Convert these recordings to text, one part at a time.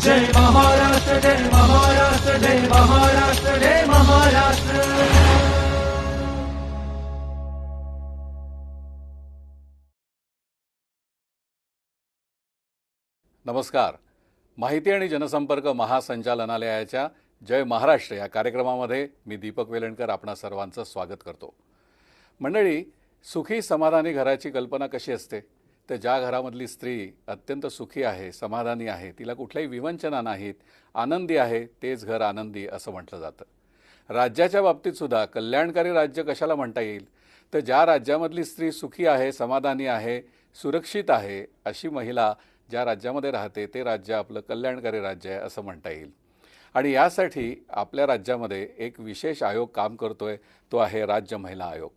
जय महाराष्ट्र जय महाराष्ट्र जय महाराष्ट्र जय महाराष्ट्र. नमस्कार. माहिती आणि जनसंपर्क महासंचालनालयाच्या जय महाराष्ट्र या कार्यक्रमामध्ये मी दीपक वेलणकर आपणा सर्वांचं स्वागत करतो. मंडळी सुखी समाधानी घराची कल्पना कशी असते? तर ज्या घरामधली स्त्री अत्यंत सुखी आहे समाधानी आहे तिला कुठल्याही विवंचना नाहीत आनंदी आहे तेच घर आनंदी असं म्हटलं जातं. राज्याच्या बाबतीत सुद्धा कल्याणकारी राज्य कशाला म्हणता येईल? तर ज्या राज्यामधली स्त्री सुखी आहे समाधानी आहे सुरक्षित आहे अशी महिला ज्या राज्यामध्ये राहते ते राज्य आपलं कल्याणकारी राज्य आहे असं म्हणता येईल. आणि यासाठी आपल्या राज्यामध्ये एक विशेष आयोग काम करतोय तो आहे राज्य महिला आयोग.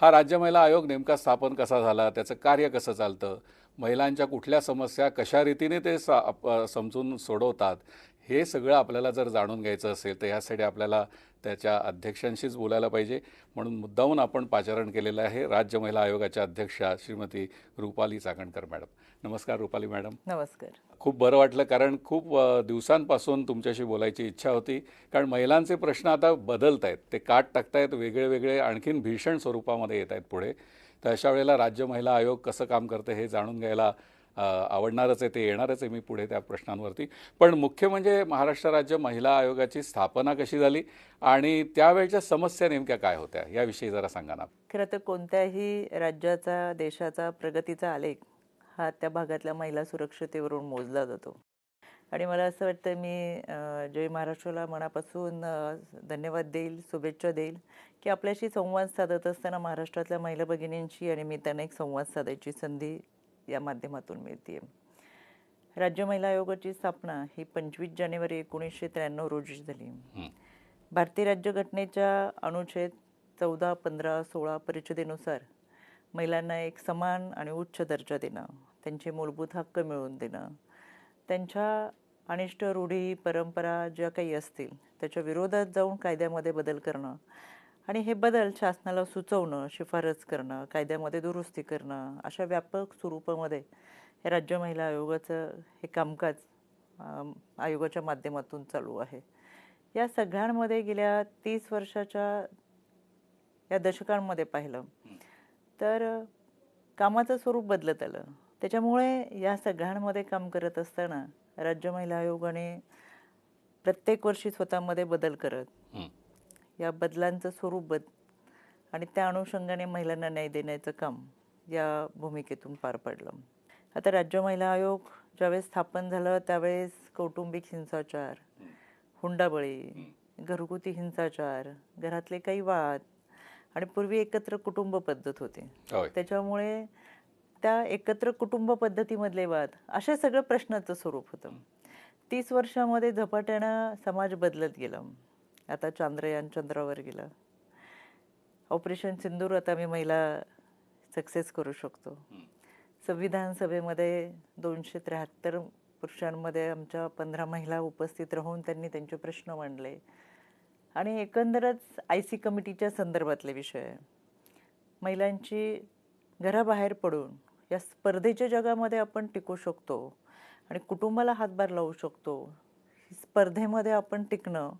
हा राज्य महिला आयोग नेमका स्थापन कसा झाला? त्याचं कार्य कसं चालतं? महिलांच्या कुठल्या समस्या कशा रीतीने ते सा समजून सोडवतात? हे सगळं आपल्याला जर जाणून घ्यायचं असेल तर यासाठी आपल्याला त्याच्या अध्यक्षांशीच बोलायला पाहिजे. म्हणून मुद्दाहून आपण पाचारण केलेलं आहे राज्य महिला आयोगाच्या अध्यक्षा श्रीमती रुपाली चाकणकर मॅडम. नमस्कार रुपाली मॅडम. नमस्कार. खूप बरं वाटलं कारण खूप दिवसांपासून तुमच्याशी बोलायची इच्छा होती. कारण महिलांचे प्रश्न आता बदलत आहेत ते काट टाकतायत वेगळे वेगळे आणखीन भीषण स्वरूपामध्ये येत आहेत पुढे. तर अशा वेळेला राज्य महिला आयोग कसं काम करतं हे जाणून घ्यायला आवडणारच आहे ते येणारच आहे मी पुढे त्या प्रश्नांवरती. पण मुख्य म्हणजे महाराष्ट्र राज्य महिला आयोगाची स्थापना कशी झाली आणि त्यावेळच्या समस्या नेमक्या काय होत्या याविषयी जरा सांगा ना. खरं तर कोणत्याही राज्याचा देशाचा प्रगतीचा आलेख हा त्या भागातल्या महिला सुरक्षतेवरून मोजला जातो. आणि मला असं वाटतं मी जय महाराष्ट्राला मनापासून धन्यवाद देईल शुभेच्छा देईल की आपल्याशी संवाद साधत असताना महाराष्ट्रातल्या महिला भगिनींशी आणि मी त्यांना एक संवाद साधायची संधी या माध्यमातून मिळते राज्य महिला आयोगाची स्थापना ही पंचवीस जानेवारी एकोणीसशे त्र्याण्णव रोजी झाली. भारतीय राज्यघटनेच्या अनुच्छेद चौदा पंधरा सोळा परिषदेनुसार महिलांना एक समान आणि उच्च दर्जा देणं त्यांचे मूलभूत हक्क मिळवून देणं त्यांच्या अनिष्ट रूढी परंपरा ज्या काही असतील त्याच्या विरोधात जाऊन कायद्यामध्ये बदल करणं आणि हे बदल शासनाला सुचवणं शिफारस करणं कायद्यामध्ये दुरुस्ती करणं अशा व्यापक स्वरूपामध्ये हे राज्य महिला आयोगाचं हे कामकाज आयोगाच्या माध्यमातून चालू आहे. या सगळ्यांमध्ये गेल्या तीस वर्षाच्या या दशकांमध्ये पाहिलं तर कामाचं स्वरूप बदलत आलं. त्याच्यामुळे या सगळ्यांमध्ये काम करत असताना राज्य महिला आयोगाने प्रत्येक वर्षी स्वतःमध्ये बदल करत या बदलांचं स्वरूप बद आणि त्या अनुषंगाने महिलांना न्याय देण्याचं काम या भूमिकेतून पार पडलं. आता राज्य महिला आयोग ज्यावेळेस स्थापन झालं त्यावेळेस कौटुंबिक हिंसाचार हुंडाबळी घरगुती हिंसाचार घरातले काही वाद आणि पूर्वी एकत्र कुटुंब पद्धत होती. त्याच्यामुळे त्या एकत्र कुटुंब पद्धतीमधले वाद अशा सगळं प्रश्नाचं स्वरूप होतं. तीस वर्षामध्ये झपाट्यानं समाज बदलत गेलं. आता चांद्रयान चंद्रावर गेलं. ऑपरेशन सिंदूर आता मी महिला सक्सेस करू शकतो. संविधान सभेमध्ये दोनशे त्र्याहत्तर पुरुषांमध्ये आमच्या पंधरा महिला उपस्थित राहून त्यांनी त्यांचे प्रश्न मांडले. आणि एकंदरच आय सी कमिटीच्या संदर्भातले विषय. महिलांची घराबाहेर पडून या स्पर्धेच्या जगामध्ये आपण टिकू शकतो आणि कुटुंबाला हातभार लावू शकतो. स्पर्धेमध्ये आपण टिकणं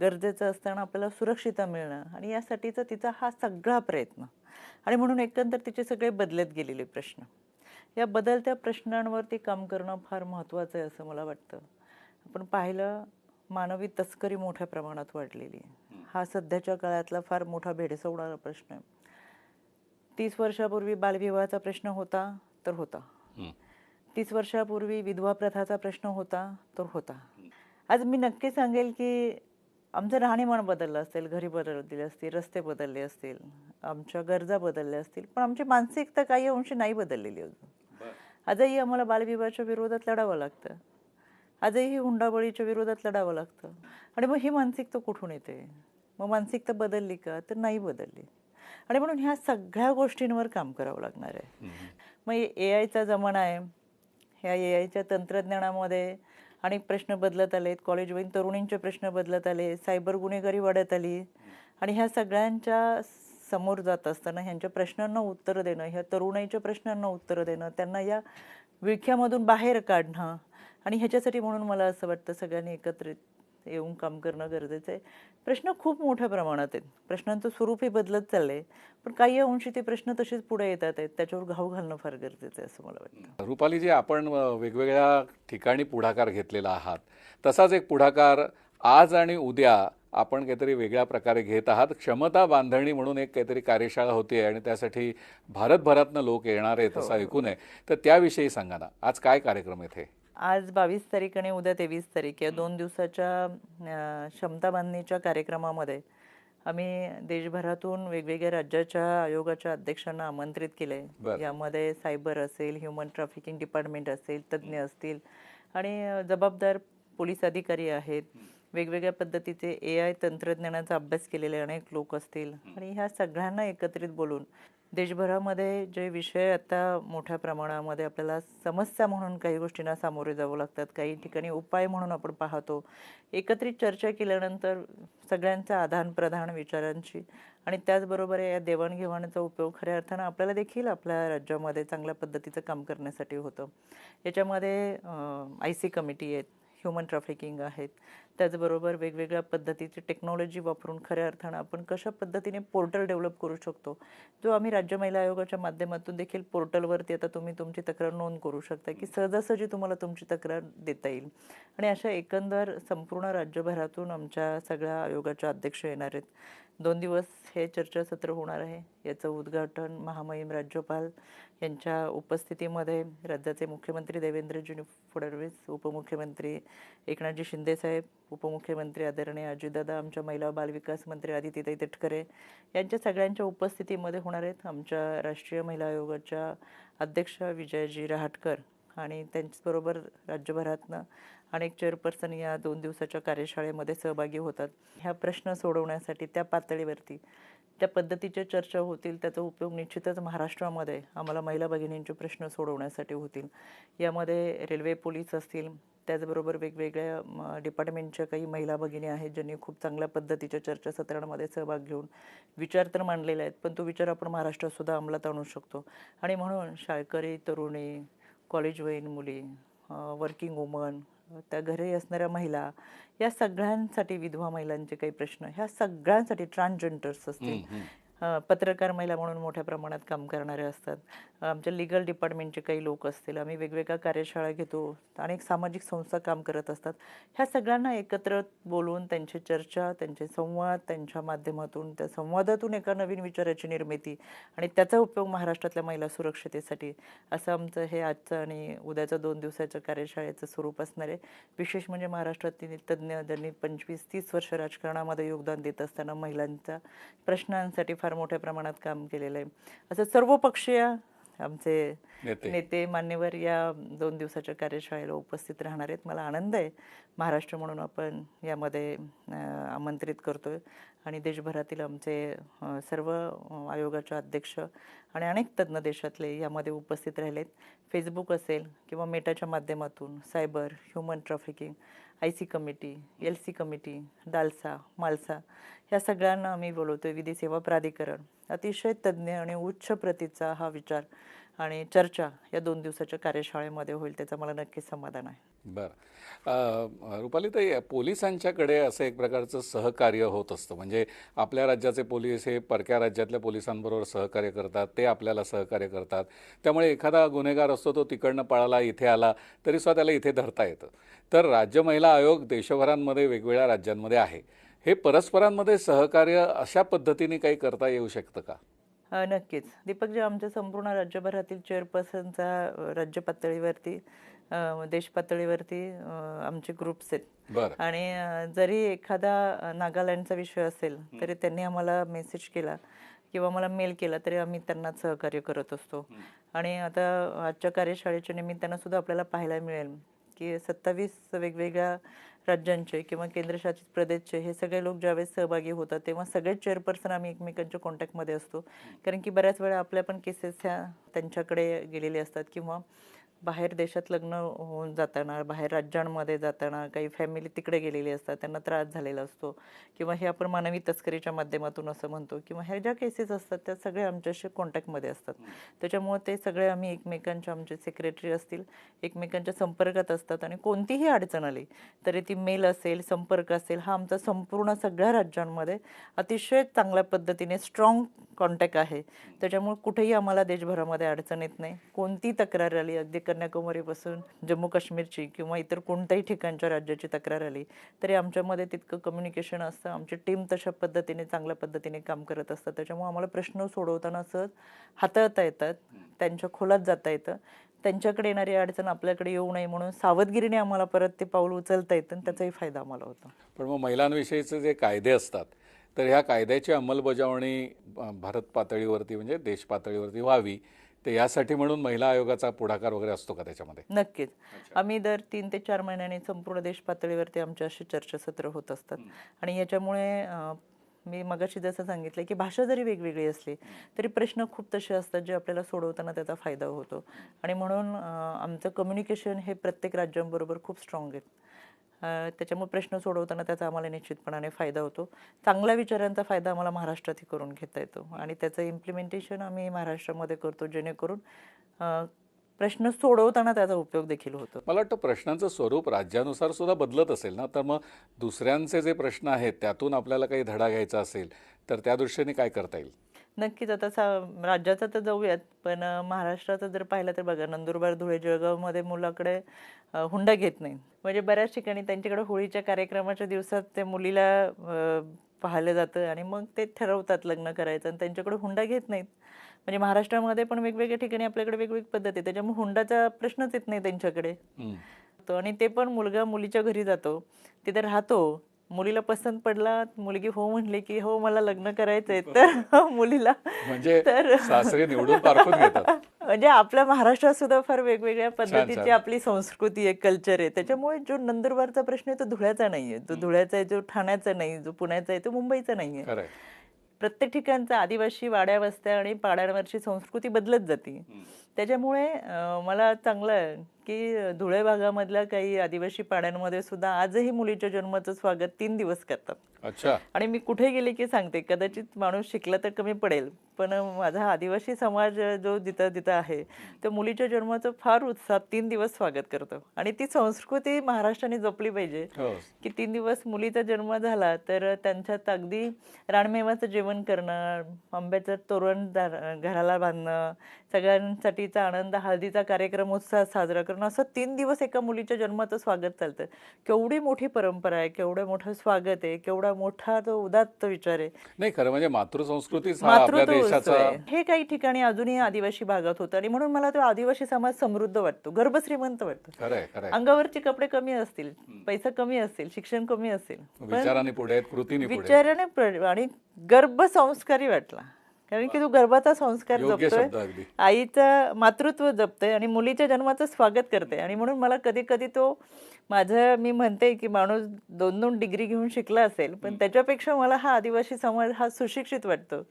गरजेचं असताना आपल्याला सुरक्षिता मिळणं आणि यासाठीचा तिचा हा सगळा प्रयत्न. आणि म्हणून एकंदर तिचे सगळे बदलत गेलेले प्रश्न. या बदलत्या प्रश्नांवरती काम करणं फार महत्त्वाचं आहे असं मला वाटतं. आपण पाहिलं मानवी तस्करी मोठ्या प्रमाणात वाढलेली आहे. हा सध्याच्या काळातला फार मोठा भेडसवणारा प्रश्न आहे. तीस वर्षापूर्वी बालविवाहाचा प्रश्न होता तर होता. तीस वर्षापूर्वी विधवा प्रथाचा प्रश्न होता तर होता. आज मी नक्की सांगेल की आमचं राहणीमान बदललं असेल घरी बदलली असतील रस्ते बदलले असतील आमच्या गरजा बदलल्या असतील पण आमची मानसिकता काही अंशी नाही बदललेली अजून. आजही आम्हाला बालविवाहाच्या विरोधात लढावं लागतं. आजही हुंडाबळीच्या विरोधात लढावं लागतं. आणि मग ही मानसिकता कुठून येते? मग मानसिकता बदलली का? तर नाही बदलली. आणि म्हणून ह्या सगळ्या गोष्टींवर काम करावं लागणार आहे. मग ए आयचा जमाना आहे. ह्या ए आयच्या तंत्रज्ञानामध्ये अनेक प्रश्न बदलत आलेत. कॉलेजवरील तरुणींचे प्रश्न बदलत आले. सायबर गुन्हेगारी वाढत आली. आणि ह्या सगळ्यांच्या समोर जात असताना ह्यांच्या प्रश्नांना उत्तरं देणं ह्या तरुणाईच्या प्रश्नांना उत्तरं देणं त्यांना या विळख्यामधून बाहेर काढणं आणि ह्याच्यासाठी म्हणून मला असं वाटतं सगळ्यांनी एकत्रित येऊन काम करणं गरजेचं आहे. प्रश्न खूप मोठ्या प्रमाणात आहेत. प्रश्नांचं स्वरूपही बदलत चाललंय. पण काही अंशी ते प्रश्न तसेच पुढे येतात आहेत. त्याच्यावर घाव घालणं फार गरजेचं आहे असं मला वाटतं. रुपालीजी आपण वेगवेगळ्या ठिकाणी पुढाकार घेतलेला आहात. तसाच एक पुढाकार आज आणि उद्या आपण काहीतरी वेगळ्या प्रकारे घेत आहात. क्षमता बांधणी म्हणून एक काहीतरी कार्यशाळा होती आणि त्यासाठी भारतभरातनं लोक येणार आहेत असं ऐकून आहे. तर त्याविषयी सांगा ना. आज काय कार्यक्रम आहे इथे आज बावीस तारीख आणि उद्या तेवीस तारीख या दोन दिवसाच्या क्षमता बांधणीच्या कार्यक्रमामध्ये आम्ही देशभरातून वेगवेगळ्या राज्याच्या आयोगाच्या अध्यक्षांना आमंत्रित केले. यामध्ये सायबर असेल ह्युमन ट्रॅफिकिंग डिपार्टमेंट असेल तज्ज्ञ असतील आणि जबाबदार पोलीस अधिकारी आहेत. वेगवेगळ्या पद्धतीचे ए आय तंत्रज्ञानाचा अभ्यास केलेले अनेक लोक असतील. आणि ह्या सगळ्यांना एकत्रित बोलून देशभरामध्ये जे विषय आता मोठ्या प्रमाणामध्ये आपल्याला समस्या म्हणून काही गोष्टींना सामोरे जावं लागतात. काही ठिकाणी उपाय म्हणून आपण पाहतो. एकत्रित चर्चा केल्यानंतर सगळ्यांचं आदान प्रदान विचारांची आणि त्याचबरोबर या देवाणघेवाणीचा उपयोग खऱ्या अर्थानं आपल्याला देखील आपल्या राज्यामध्ये चांगल्या पद्धतीचं काम करण्यासाठी होतं. याच्यामध्ये आय सी कमिटी आहेत. ह्युमन ट्रॅफिकिंग आहेत. त्याचबरोबर वेगवेगळ्या पद्धतीची टेक्नॉलॉजी वापरून खऱ्या अर्थानं आपण कशा पद्धतीने पोर्टल डेव्हलप करू शकतो? जो आम्ही राज्य महिला आयोगाच्या माध्यमातून देखील पोर्टलवरती आता तुम्ही तुमची तक्रार नोंद करू शकता की सहजासहजी तुम्हाला तुमची तक्रार देता येईल. आणि अशा एकंदर संपूर्ण राज्यभरातून आमच्या सगळ्या आयोगाच्या अध्यक्ष येणार आहेत. दोन दिवस हे चर्चासत्र होणार आहे. याचं उद्घाटन महामहिम राज्यपाल यांच्या उपस्थितीमध्ये राज्याचे मुख्यमंत्री देवेंद्रजी फडणवीस उपमुख्यमंत्री एकनाथजी शिंदेसाहेब उपमुख्यमंत्री आदरणीय अजितदादा आमच्या महिला बालविकास मंत्री आदितीताई तटकरे यांच्या सगळ्यांच्या उपस्थितीमध्ये होणार आहेत. आमच्या राष्ट्रीय महिला आयोगाच्या अध्यक्ष विजयजी रहाटकर आणि त्यांच्याबरोबर राज्यभरातनं अनेक चेअरपर्सन या दोन दिवसाच्या कार्यशाळेमध्ये सहभागी होतात. ह्या प्रश्न सोडवण्यासाठी त्या पातळीवरती त्या पद्धतीच्या चर्चा होतील त्याचा उपयोग निश्चितच महाराष्ट्रामध्ये आम्हाला महिला भगिनींचे प्रश्न सोडवण्यासाठी होतील. यामध्ये रेल्वे पोलीस असतील त्याचबरोबर वेगवेगळ्या डिपार्टमेंटच्या काही महिला भगिनी आहेत ज्यांनी खूप चांगल्या पद्धतीच्या चर्चासत्रांमध्ये सहभाग घेऊन विचार तर मांडलेले आहेत पण तो विचार आपण महाराष्ट्रात सुद्धा अंमलात आणू शकतो. आणि म्हणून शाळकरी तरुणी कॉलेजवयीन मुली वर्किंग वुमन त्या घरी असणाऱ्या महिला या सगळ्यांसाठी विधवा महिलांचे काही प्रश्न ह्या सगळ्यांसाठी ट्रान्सजेंडर्स असतील. पत्रकार महिला म्हणून मोठ्या प्रमाणात काम करणारे असतात. आमच्या लिगल डिपार्टमेंटचे काही लोक असतील आम्ही वेगवेगळ्या कार्यशाळा घेतो अनेक सामाजिक संस्था काम करत असतात. ह्या सगळ्यांना एकत्र बोलून त्यांची चर्चा त्यांचे संवाद त्यांच्या माध्यमातून त्या संवादातून एका नवीन विचाराची निर्मिती आणि त्याचा उपयोग महाराष्ट्रातल्या महिला सुरक्षतेसाठी असं आमचं हे आजचं आणि उद्याचं दोन दिवसाच्या कार्यशाळेचं स्वरूप असणार आहे. विशेष म्हणजे महाराष्ट्रातील तज्ज्ञ ज्यांनी पंचवीस तीस वर्ष राजकारणामध्ये योगदान देत असताना महिलांच्या प्रश्नांसाठी फार मोठ्या प्रमाणात काम केलेलं आहे. असं सर्वपक्षीय आमचे नेते. मान्यवर या दोन दिवसाच्या कार्यशाळेला उपस्थित राहणार आहेत. मला आनंद आहे. महाराष्ट्र म्हणून आपण यामध्ये आमंत्रित करतोय. आणि देशभरातील आमचे सर्व आयोगाचे अध्यक्ष आणि अनेक तज्ज्ञ देशातले यामध्ये उपस्थित राहिलेत. फेसबुक असेल किंवा मेटाच्या माध्यमातून cyber human trafficking I C committee L C committee DALSA MALSA ह्या सगळ्यांना आम्ही बोलवतोय विधी सेवा प्राधिकरण. अतिशय तज्ज्ञ आणि उच्च प्रतीचा हा विचार आणि चर्चा या दोन दिवसाच्या कार्यशाळेमध्ये होईल त्याचं मला नक्कीच समाधान आहे. बरं. रुपाली ताई पोलिसांच्याकडे असं एक प्रकारचं सहकार्य होत असतं. म्हणजे आपल्या राज्याचे पोलीस हे परक्या राज्यातल्या पोलिसांबरोबर सहकार्य करतात ते आपल्याला सहकार्य करतात. त्यामुळे एखादा गुन्हेगार असतो तो तिकडनं पळाला इथे आला तरी सुद्धा त्याला इथे धरता येतं. तर राज्य महिला आयोग देशभरांमध्ये वेगवेगळ्या राज्यांमध्ये आहे. हे परस्परांमध्ये सहकार्य अशा पद्धतीने काही करता येऊ शकतं का? नक्कीच. दीपक जे आमच्या संपूर्ण राज्यभरातील चेअरपर्सनचा राज्य पातळीवरती देश पातळीवरती आमचे ग्रुप्स आहेत. आणि जरी एखादा नागालँडचा विषय असेल तरी त्यांनी आम्हाला मेसेज केला किंवा मला मेल केला तरी आम्ही त्यांना सहकार्य करत असतो. आणि आता आजच्या कार्यशाळेच्या निमित्तानं सुद्धा आपल्याला पाहायला मिळेल की सत्तावीस वेगवेगळ्या राज्यांचे किंवा केंद्रशासित प्रदेशचे हे सगळे लोक ज्यावेळेस सहभागी होतात तेव्हा सगळेच चेअरपर्सन आम्ही एकमेकांच्या कॉन्टॅक्टमध्ये असतो. कारण की बऱ्याच वेळा आपल्या पण केसेस ह्या त्यांच्याकडे गेलेले असतात किंवा बाहेर देशात लग्न होऊन जाताना बाहेर राज्यांमध्ये जाताना काही फॅमिली तिकडे गेलेली असतात त्यांना त्रास झालेला असतो. किंवा हे आपण मानवी तस्करीच्या माध्यमातून असं म्हणतो किंवा ह्या ज्या केसेस असतात त्या सगळे आमच्याशी कॉन्टॅक्टमध्ये असतात. त्याच्यामुळे ते सगळे आम्ही एकमेकांच्या आमचे सेक्रेटरी असतील एकमेकांच्या संपर्कात असतात आणि कोणतीही अडचण आली तरी ती मेल असेल संपर्क असेल हा आमचा संपूर्ण सगळ्या राज्यांमध्ये अतिशय चांगल्या पद्धतीने स्ट्रॉंग कॉन्टॅक्ट आहे. त्याच्यामुळे कुठेही आम्हाला देशभरामध्ये अडचण येत नाही. कोणती तक्रार आली अगदी कन्याकुमारीपासून जम्मू काश्मीरची किंवा इतर कोणत्याही ठिकाणच्या राज्याची तक्रार आली तरी आमच्यामध्ये तितकं कम्युनिकेशन असतं. आमची टीम तशा पद्धतीने चांगल्या पद्धतीने काम करत असतात त्याच्यामुळे आम्हाला प्रश्न सोडवताना सहज हाताळता येतात त्यांच्या खोलात जाता येतं. त्यांच्याकडे येणारी अडचण आपल्याकडे येऊ नये म्हणून सावधगिरीने आम्हाला परत ते पाऊल उचलता येतं आणि त्याचाही फायदा आम्हाला होतो. पण मग महिलांविषयीचे जे कायदे असतात तर ह्या कायद्याची अंमलबजावणी भारत पातळीवरती म्हणजे देश पातळीवरती व्हावी तर यासाठी म्हणून महिला आयोगाचा पुढाकार वगैरे असतो का त्याच्यामध्ये? नक्कीच. आम्ही दर तीन ते चार महिन्यांनी संपूर्ण देश पातळीवरती आमच्या अशी चर्चासत्र होत असतात. आणि याच्यामुळे मी मगाशी जसं सांगितलं की भाषा जरी वेगवेगळी असली तरी प्रश्न खूप तसे असतात जे आपल्याला सोडवताना त्याचा फायदा होतो. आणि म्हणून आमचं कम्युनिकेशन हे प्रत्येक राज्यांबरोबर खूप स्ट्रॉंग आहे त्याच्यामुळे प्रश्न सोडवताना त्याचा आम्हाला निश्चितपणाने फायदा होतो. चांगल्या विचारांचा फायदा आम्हाला महाराष्ट्रातही करून घेता येतो. आणि त्याचं इम्प्लिमेंटेशन आम्ही महाराष्ट्रामध्ये करतो जेणेकरून प्रश्न सोडवताना त्याचा उपयोग देखील होतो. मला वाटतं प्रश्नांचं स्वरूप राज्यानुसार सुद्धा बदलत असेल ना तर मग दुसऱ्यांचे जे प्रश्न आहेत त्यातून आपल्याला काही धडा घ्यायचा असेल तर त्या दृष्टीने काय करता येईल? नक्कीच. आता सा राज्याचा तर जाऊयात पण महाराष्ट्राचं जर पाहिलं तर बघा नंदुरबार धुळे जळगावमध्ये मुलाकडे हुंडा घेत नाही. म्हणजे बऱ्याच ठिकाणी त्यांच्याकडे होळीच्या कार्यक्रमाच्या दिवसात त्या मुलीला पाहिलं जातं आणि मग ते ठरवतात लग्न करायचं आणि त्यांच्याकडे हुंडा घेत नाहीत. म्हणजे महाराष्ट्रामध्ये पण वेगवेगळ्या ठिकाणी आपल्याकडे वेगवेगळी पद्धत आहे. त्याच्यामुळे हुंडाचा प्रश्नच येत नाही त्यांच्याकडे. तो आणि ते पण मुलगा मुलीच्या घरी जातो. तिथे राहतो. मुलीला पसंत पडला मुलगी हो म्हणली की हो मला लग्न करायचंय. तर मुलीला म्हणजे तर- सासरे निवडून म्हणजे आपल्या महाराष्ट्रात सुद्धा फार वेगवेगळ्या पद्धतीची. आपली संस्कृती आहे कल्चर आहे. त्याच्यामुळे जो नंदुरबारचा प्रश्न आहे तो धुळ्याचा नाहीये. तो धुळ्याचा आहे जो ठाण्याचा नाही जो पुण्याचा आहे तो मुंबईचा नाहीये. प्रत्येक ठिकाणचा आदिवासी वाड्या वस्त्या आणि पाड्यांवरची संस्कृती बदलत जाते. त्याच्यामुळे मला चांगलं आहे की धुळे भागामधल्या काही आदिवासी पाड्यांमध्ये सुद्धा आजही मुलीच्या जन्माचं स्वागत तीन दिवस करतात. अच्छा. आणि मी कुठे गेले की सांगते कदाचित माणूस शिकला तर कमी पडेल पण माझा आदिवासी समाज जो जिथं जिथं आहे तो मुलीच्या जन्माचं फार उत्साह तीन दिवस स्वागत करतो. आणि ती संस्कृती महाराष्ट्राने जपली पाहिजे हो. की तीन दिवस मुलीचा जन्म झाला तर त्यांच्यात अगदी रानमेवाचं जेवण करणं आंब्याचं तोरण घराला बांधणं सगळ्यांसाठीचा आनंद हळदीचा कार्यक्रम उत्साह साजरा करणं असं तीन दिवस एका मुलीच्या जन्माचं स्वागत चालतं. केवढी मोठी परंपरा आहे केवढं मोठं स्वागत आहे केवढा मोठा तो उदात्त विचार आहे. नाही खरं म्हणजे मातृसंस्कृतीच हा. हे काही ठिकाणी अजूनही आदिवासी भागात होतं आणि म्हणून मला तो आदिवासी समाज समृद्ध वाटतो गर्भश्रीमंत वाटतो. अंगावरचे कपडे कमी असतील पैसा कमी असेल शिक्षण कमी असेल विचाराने पुढे कृतीने. विचाराने आणि गर्भ संस्कारी वाटला. कारण की तू गर्भाचा संस्कार जपतोय. आईचं मातृत्व जपतोय आणि मुलीच्या जन्माचं स्वागत करते आणि म्हणून मला कधी कधी तो माझं मी म्हणते की माणूस दोन दोन डिग्री घेऊन शिकला असेल पण त्याच्यापेक्षा मला हा आदिवासी समाज हा सुशिक्षित वाटतो.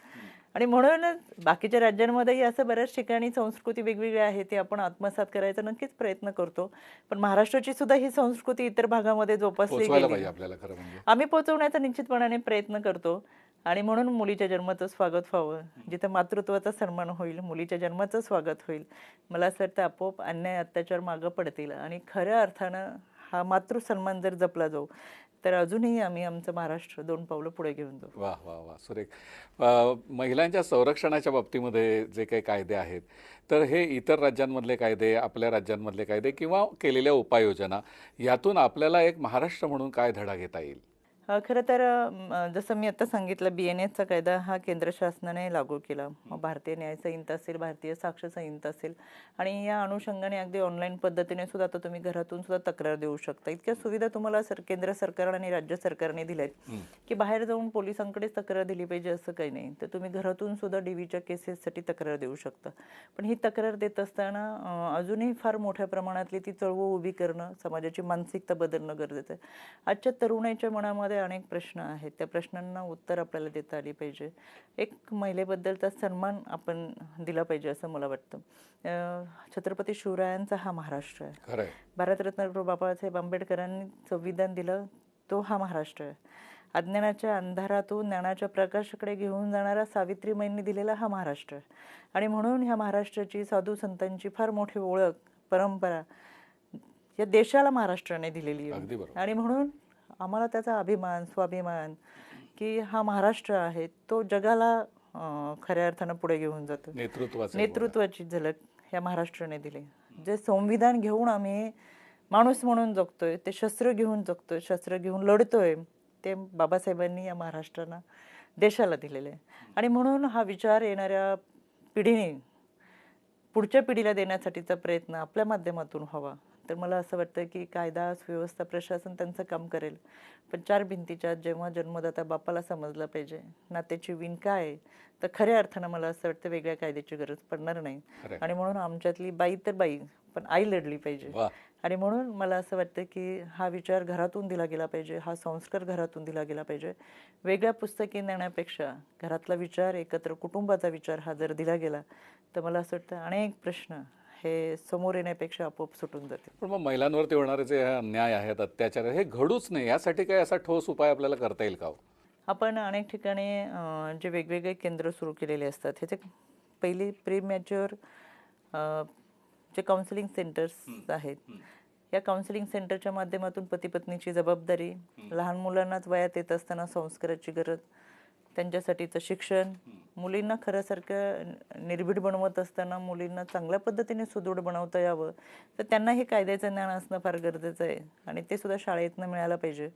आणि म्हणूनच बाकीच्या राज्यांमध्येही असं बऱ्याच ठिकाणी संस्कृती वेगवेगळी आहे ती आपण आत्मसात करायचा नक्कीच प्रयत्न करतो. पण महाराष्ट्राची सुद्धा ही संस्कृती इतर भागामध्ये जोपासली गेली. म्हणजे. आम्ही पोहोचवण्याचा निश्चितपणाने प्रयत्न करतो. आणि म्हणून मुलीच्या जन्माचं स्वागत व्हावं. जिथं मातृत्वाचा सन्मान होईल मुलीच्या जन्माचं स्वागत होईल. मला असं वाटतं आपोआप अन्याय अत्याचार मागं पडतील. आणि खऱ्या अर्थानं हा मातृ सन्मान जर जपला जाऊ तर अजूनही आम्ही आमचं महाराष्ट्र दोन पावलं पुढे घेऊन जाऊ. वा वा वा. सुरेख. महिलांच्या संरक्षणाच्या बाबतीमध्ये जे काही कायदे आहेत तर हे इतर राज्यांमधले कायदे आपल्या राज्यांमधले कायदे किंवा केलेल्या उपाययोजना यातून आपल्याला एक महाराष्ट्र म्हणून काय धडा घेता येईल? खरं तर जसं मी आता सांगितलं बी एन एसचा कायदा हा केंद्र शासनाने लागू केला. मग भारतीय न्याय संहिता असेल भारतीय साक्ष संहिता असेल आणि या अनुषंगाने अगदी ऑनलाईन पद्धतीने सुद्धा आता तुम्ही घरातून सुद्धा तक्रार देऊ शकता. इतक्या सुविधा तुम्हाला सर केंद्र सरकार आणि राज्य सरकारने दिल्या आहेत की बाहेर जाऊन पोलिसांकडेच तक्रार दिली पाहिजे असं काही नाही. तर तुम्ही घरातून सुद्धा डीव्हीच्या केसेससाठी तक्रार देऊ शकता. पण ही तक्रार देत असताना अजूनही फार मोठ्या प्रमाणातली ती चळवळ उभी करणं समाजाची मानसिकता बदलणं गरजेचं आहे. आजच्या तरुणाईच्या मनामध्ये समाजामध्ये अनेक प्रश्न आहेत. त्या प्रश्नांना उत्तर आपल्याला देता आली पाहिजे. एक महिलेबद्दलचा सन्मान आपण दिला पाहिजे असं मला वाटतं. छत्रपती शिवरायांचा हा महाराष्ट्र आहे. भारतरत्न बाबासाहेब आंबेडकरांनी संविधान दिलं तो हा महाराष्ट्र आहे. अज्ञानाच्या अंधारातून ज्ञानाच्या प्रकाशाकडे घेऊन जाणारा सावित्रीमाईंनी दिलेला हा महाराष्ट्र आहे. आणि म्हणून ह्या महाराष्ट्राची साधू संतांची फार मोठी ओळख परंपरा या देशाला महाराष्ट्राने दिलेली आहे. आणि म्हणून आम्हाला त्याचा अभिमान स्वाभिमान की हा महाराष्ट्र आहे तो जगाला खऱ्या अर्थानं पुढे घेऊन जातो. नेतृत्वाचं नेतृत्वाची झलक ह्या महाराष्ट्राने दिली. जे संविधान घेऊन आम्ही माणूस म्हणून जगतोय ते शस्त्र घेऊन जगतोय शस्त्र घेऊन लढतोय ते बाबासाहेबांनी या महाराष्ट्राला देशाला दिलेले. आहे आणि म्हणून हा विचार येणाऱ्या पिढीने पुढच्या पिढीला देण्यासाठीचा प्रयत्न आपल्या माध्यमातून व्हावा. तर मला असं वाटतं की कायदा सुव्यवस्था प्रशासन त्यांचं काम करेल. पण चार भिंतीच्या जेव्हा जन्मदाता बापाला समजलं पाहिजे नात्याची विण काय आहे, तर खऱ्या अर्थानं मला असं वाटतं वेगळ्या कायद्याची गरज पडणार नाही. आणि म्हणून आमच्यातली बाई तर बाई पण आई लढली पाहिजे. आणि म्हणून मला असं वाटतं की हा विचार घरातून दिला गेला पाहिजे हा संस्कार घरातून दिला गेला पाहिजे. वेगळ्या पुस्तकी नेण्यापेक्षा घरातला विचार एकत्र कुटुंबाचा विचार हा जर दिला गेला तर मला असं वाटतं अनेक प्रश्न हे समोर येण्यापेक्षा आपोआप सुटून जाते. पण मग महिलांवरती होणारे जे हे अन्याय आहेत अत्याचार हे घडूच नाही. यासाठी काय असा ठोस उपाय आपल्याला करता येईल का हो? आपण अनेक ठिकाणी जे वेगवेगळे केंद्र सुरू केलेले असतात ह्याचे पहिली प्री मॅच्युअर जे काउन्सिलिंग सेंटर्स आहेत या काउन्सिलिंग सेंटरच्या माध्यमातून पती पत्नीची जबाबदारी लहान मुलांनाच वयात येत असताना संस्काराची गरज त्यांच्यासाठीचं शिक्षण मुलींना खऱ्यासारखं निर्भीड बनवत असताना मुलींना चांगल्या पद्धतीने सुदृढ बनवता यावं. तर त्यांना हे कायद्याचं ज्ञान असणं फार गरजेचं आहे. आणि ते सुद्धा शाळेतनं मिळायला पाहिजे.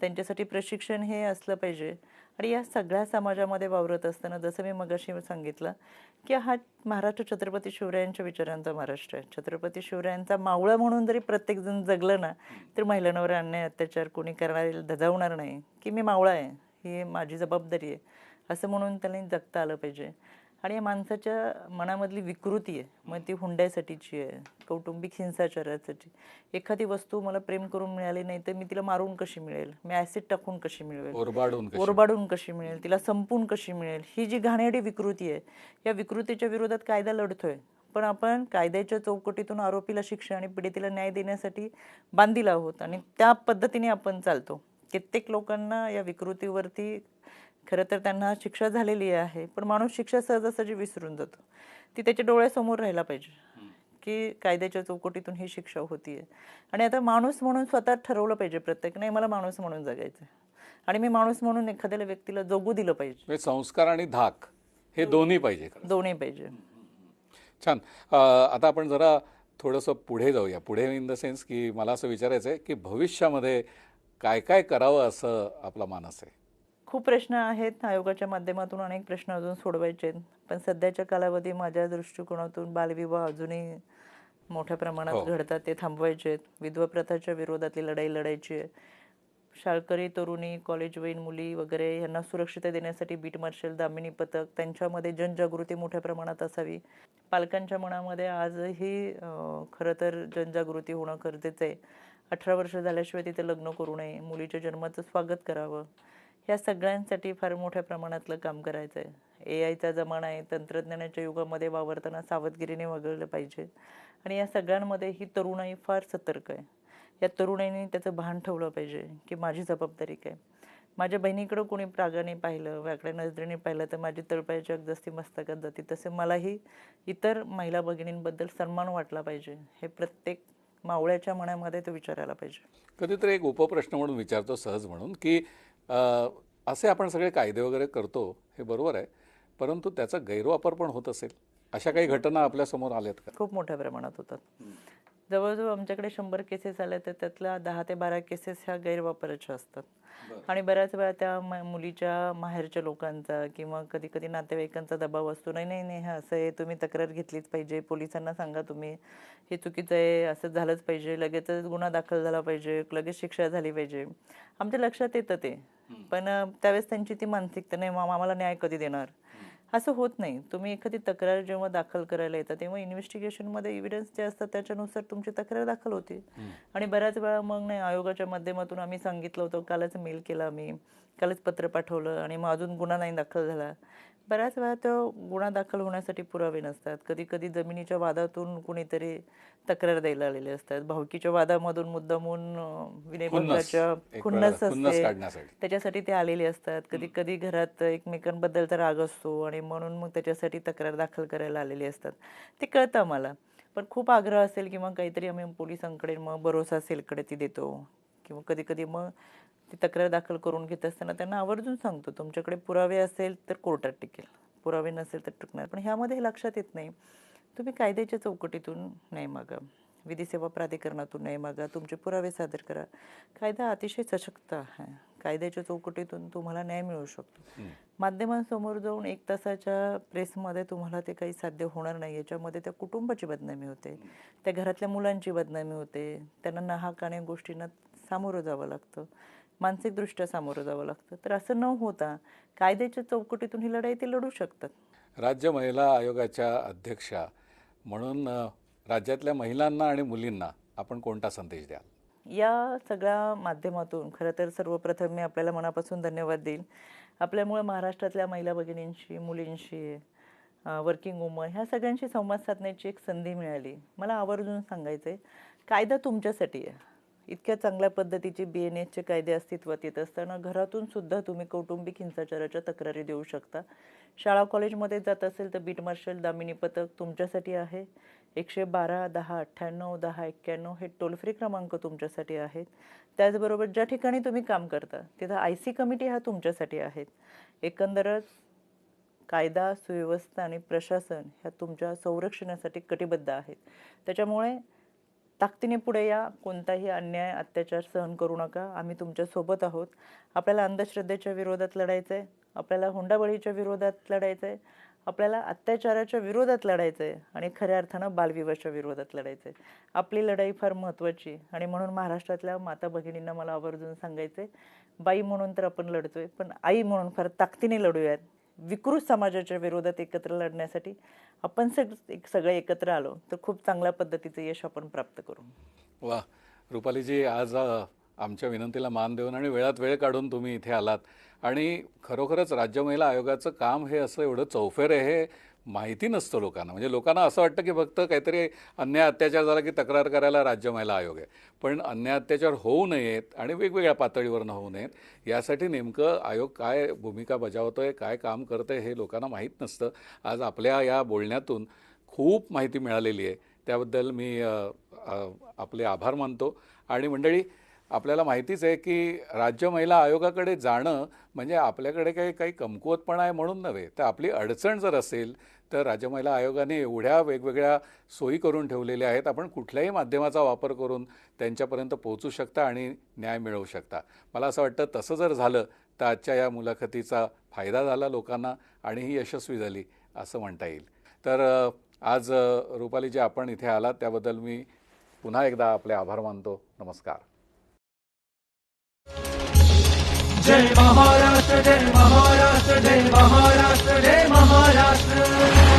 त्यांच्यासाठी प्रशिक्षण हे असलं पाहिजे. आणि या सगळ्या समाजामध्ये वावरत असताना जसं मी मगाशी सांगितलं की हा महाराष्ट्र छत्रपती शिवरायांच्या विचारांचा महाराष्ट्र आहे. छत्रपती शिवरायांचा मावळा म्हणून जरी प्रत्येकजण जगलं ना तर महिलांवर अन्याय अत्याचार कोणी करणारे धजावणार नाही. की मी मावळा आहे ही माझी जबाबदारी आहे. असं म्हणून त्याला जगता आलं पाहिजे. आणि या माणसाच्या मनामधली विकृती आहे. मग ती हुंड्यासाठीची आहे कौटुंबिक हिंसाचारासाठी. एखादी वस्तू मला प्रेम करून मिळाली नाही तर मी तिला मारून कशी मिळेल? मी ॲसिड टाकून कशी मिळवेल? ओरबाडून कशी? ओरबाडून कशी मिळेल? तिला संपून कशी मिळेल? ही जी घाणेरडी विकृती आहे या विकृतीच्या विरोधात कायदा लढतोय. पण आपण कायद्याच्या चौकटीतून आरोपीला शिक्षा आणि पीडितेला न्याय देण्यासाठी बांधील आहोत. आणि त्या पद्धतीने आपण चालतो. कित्येक लोकांना या विकृतीवरती खरं तर त्यांना शिक्षा झालेली आहे पण माणूस शिक्षा सहजासहजी विसरून जातो. ती त्याच्या डोळ्यासमोर राहायला पाहिजे. की कायद्याच्या चौकटीतून ही शिक्षा होतीये. आणि आता माणूस म्हणून स्वतः ठरवलं पाहिजे प्रत्येक. नाही मला माणूस म्हणून जगायचं आणि मी माणूस म्हणून एखाद्याला व्यक्तीला जगू दिलं पाहिजे. म्हणजे संस्कार आणि धाक हे दोन्ही पाहिजे. दोन्ही पाहिजे. छान. आता आपण जरा थोडंसं पुढे जाऊया. पुढे इन द सेन्स की मला असं विचारायचं आहे की भविष्यामध्ये काय काय करावं असं आपला मानस आहे? खूप प्रश्न आहेत. आयोगाच्या माध्यमातून अनेक प्रश्न अजून सोडवायचे आहेत. पण सध्याच्या कालावधी माझ्या दृष्टिकोनातून बालविवाह अजूनही मोठ्या प्रमाणात हो. घडतात. ते थांबवायचे आहेत. विधवा प्रथाच्या विरोधातली लढाई लढायची आहे. शाळकरी तरुणी कॉलेजवयीन मुली वगैरे यांना सुरक्षितता देण्यासाठी बीट मार्शल दामिनी पथक त्यांच्यामध्ये जनजागृती मोठ्या प्रमाणात असावी. पालकांच्या मनामध्ये आजही खरं तर जनजागृती होणं गरजेचं आहे. अठरा वर्ष झाल्याशिवाय तिथे लग्न करू नये. मुलीच्या जन्माचं स्वागत करावं. ह्या सगळ्यांसाठी फार मोठ्या प्रमाणातलं काम करायचं आहे ए आयचा जमाना आहे तंत्रज्ञानाच्या युगामध्ये वावरताना सावधगिरीने वगळलं पाहिजे. आणि या सगळ्यांमध्ये ही तरुणाई फार सतर्क आहे. या तरुणाईने त्याचं भान ठेवलं पाहिजे की माझी जबाबदारी काय? माझ्या बहिणीकडं कोणी प्रागाने पाहिलं वाकड्या नजरेने पाहिलं तर माझी तळपायाची अगदस्ती मस्तकात जाते तसे मलाही इतर महिला भगिनींबद्दल सन्मान वाटला पाहिजे. हे प्रत्येक मावळ्याच्या मनामध्ये तो विचारायला पाहिजे. कधीतरी एक उपप्रश्न म्हणून विचारतो सहज म्हणून की असे आपण सगळे कायदे वगैरे करतो हे बरोबर आहे. परंतु त्याचा गैरवापर पण होत असेल. अशा काही घटना आपल्यासमोर आल्यात का? खूप मोठ्या प्रमाणात होतात. जवळजवळ आमच्याकडे शंभर केसेस आल्या तर त्यातल्या दहा ते बारा केसेस ह्या गैरवापराच्या असतात. आणि बऱ्याच वेळा त्या मुलीच्या माहेरच्या लोकांचा किंवा कधी कधी नातेवाईकांचा दबाव असतो. नाही नाही नाही हे असं आहे तुम्ही तक्रार घेतलीच पाहिजे पोलिसांना सांगा तुम्ही. हे चुकीचं आहे असं झालंच पाहिजे लगेचच गुन्हा दाखल झाला पाहिजे लगेच शिक्षा झाली पाहिजे. आमच्या लक्षात येतं ते. पण त्यावेळेस त्यांची ती मानसिकता नाही आम्हाला न्याय कधी देणार? असं होत नाही. तुम्ही एखादी तक्रार जेव्हा दाखल करायला येतात तेव्हा इन्व्हेस्टिगेशनमध्ये एव्हिडन्स जे असतात त्याच्यानुसार तुमची तक्रार दाखल होते. आणि बऱ्याच वेळा मग नाही आयोगाच्या माध्यमातून आम्ही सांगितलं होतं कालच मेल केला आम्ही कालच पत्र पाठवलं आणि मग अजून गुन्हा नाही दाखल झाला. बऱ्याच वेळा तो गुन्हा दाखल होण्यासाठी पुरावे नसतात. कधी कधी जमिनीच्या वादातून कुणीतरी तक्रार द्यायला आलेले असतात. भावकीच्या वादामधून मुद्दामून अं, विनय खुन्नस. असते. त्याच्यासाठी ते आलेले असतात. कधी कधी घरात एकमेकांबद्दलचा राग असतो आणि म्हणून मग त्याच्यासाठी तक्रार दाखल करायला आलेली असतात. ते कळतं आम्हाला. पण खूप आग्रह असेल किंवा काहीतरी आम्ही पोलिसांकडे मग भरोसा सेलकडे ती देतो. किंवा कधी कधी मग ती तक्रार दाखल करून घेत असताना त्यांना आवर्जून सांगतो तुमच्याकडे पुरावे असेल तर कोर्टात टिकेल पुरावे नसेल तर टिकणार पण ह्यामध्ये हे लक्षात येत नाही. तुम्ही कायद्याच्या चौकटीतून न्याय मागा विधी सेवा प्राधिकरणातून न्याय मागा तुमचे पुरावे सादर करा. कायदा अतिशय सशक्त आहे. कायद्याच्या चौकटीतून तुम्हाला न्याय मिळू शकतो. माध्यमांसमोर जाऊन एक तासाच्या प्रेसमध्ये तुम्हाला ते काही साध्य होणार नाही. याच्यामध्ये त्या कुटुंबाची बदनामी होते त्या घरातल्या मुलांची बदनामी होते. त्यांना नाहकाने गोष्टींना सामोरं जावं लागतं. मानसिकदृष्ट्या सामोरं जावं लागतं. तर असं न होता कायद्याच्या चौकटीतून ही लढाई ते लढू शकतात. राज्य महिला आयोगाच्या अध्यक्षा म्हणून राज्यातल्या महिलांना आणि मुलींना आपण कोणता संदेश द्याल? या सगळ्या माध्यमातून खरं तर सर्वप्रथम मी आपल्याला मनापासून धन्यवाद देईन. आपल्यामुळे महाराष्ट्रातल्या महिला भगिनींशी मुलींशी वर्किंग वुमन ह्या सगळ्यांशी संवाद साधण्याची एक संधी मिळाली. मला आवर्जून सांगायचं आहे कायदा तुमच्यासाठी आहे. इतक्या चांगल्या पद्धतीचे बी एन एसचे कायदे अस्तित्वात येत असताना घरातून सुद्धा तुम्ही कौटुंबिक हिंसाचाराच्या तक्रारी देऊ शकता. शाळा कॉलेजमध्ये जात असेल तर बीट मार्शल दामिनी पथक तुमच्यासाठी आहे. एकशे बारा दहा अठ्ठ्याण्णव दहा एक्क्याण्णव हे टोल फ्री क्रमांक तुमच्यासाठी आहेत. त्याचबरोबर ज्या ठिकाणी तुम्ही काम करता तिथं आय सी कमिटी ह्या तुमच्यासाठी आहेत एकंदरच कायदा सुव्यवस्था आणि प्रशासन ह्या तुमच्या संरक्षणासाठी कटिबद्ध आहेत. त्याच्यामुळे ताकदीने पुढे या. कोणताही अन्याय अत्याचार सहन करू नका. आम्ही तुमच्यासोबत आहोत. आपल्याला अंधश्रद्धेच्या विरोधात लढायचं आहे आपल्याला हुंडाबळीच्या विरोधात लढायचं आहे आपल्याला अत्याचाराच्या विरोधात लढायचं आहे आणि खऱ्या अर्थानं बालविवाहाच्या विरोधात लढायचं आहे आपली लढाई फार महत्त्वाची. आणि म्हणून महाराष्ट्रातल्या माता भगिनींना मला आवर्जून सांगायचं आहे बाई म्हणून तर आपण लढतोय पण आई म्हणून फार ताकदीने लढूयात. विकृत समाजाच्या विरोधात एकत्र लढण्यासाठी आपण सग एक सगळे एकत्र आलो तर खूप चांगल्या पद्धतीचं यश आपण प्राप्त करू. वा. रुपालीजी आज आमच्या विनंतीला मान देऊन आणि वेळात वेळ काढून तुम्ही इथे आलात. आणि खरोखरच राज्य महिला आयोगाचं काम हे असं एवढं चौफेर आहे हे माहिती नसतं लोकांना. म्हणजे लोकांना असं वाटतं की फक्त काहीतरी अन्याय अत्याचार झाला की तक्रार करायला राज्य महिला आयोग आहे. पण अन्याय अत्याचार होऊ नयेत आणि वेगवेगळ्या पातळीवरनं होऊ नयेत यासाठी नेमकं आयोग काय भूमिका बजावतो आहे काय काम करतं आहे हे लोकांना माहीत नसतं. आज आपल्या या बोलण्यातून खूप माहिती मिळालेली आहे. त्याबद्दल मी आपले आभार मानतो. आणि मंडळी आपल्याला माहितीच आहे की राज्य महिला आयोगाकडे जाणं म्हणजे आपल्याकडे काही काही कमकुवतपणा आहे म्हणून नव्हे तर आपली अडचण जर असेल तर राज्य महिला आयोगाने एवढ्या वेगवेगळ्या सोयी करून ठेवलेल्या आहेत. आपण कुठल्याही माध्यमाचा वापर करून त्यांच्यापर्यंत पोहोचू शकता आणि न्याय मिळवू शकता. मला असं वाटतं तसं जर झालं तर आजच्या या मुलाखतीचा फायदा झाला लोकांना आणि ही यशस्वी झाली असं म्हणता येईल. तर आज रुपाली जे आपण इथे आलात त्याबद्दल मी पुन्हा एकदा आपले आभार मानतो. नमस्कार. जय महाराष्ट्र जय महाराष्ट्र जय महाराष्ट्र जय महाराष्ट्र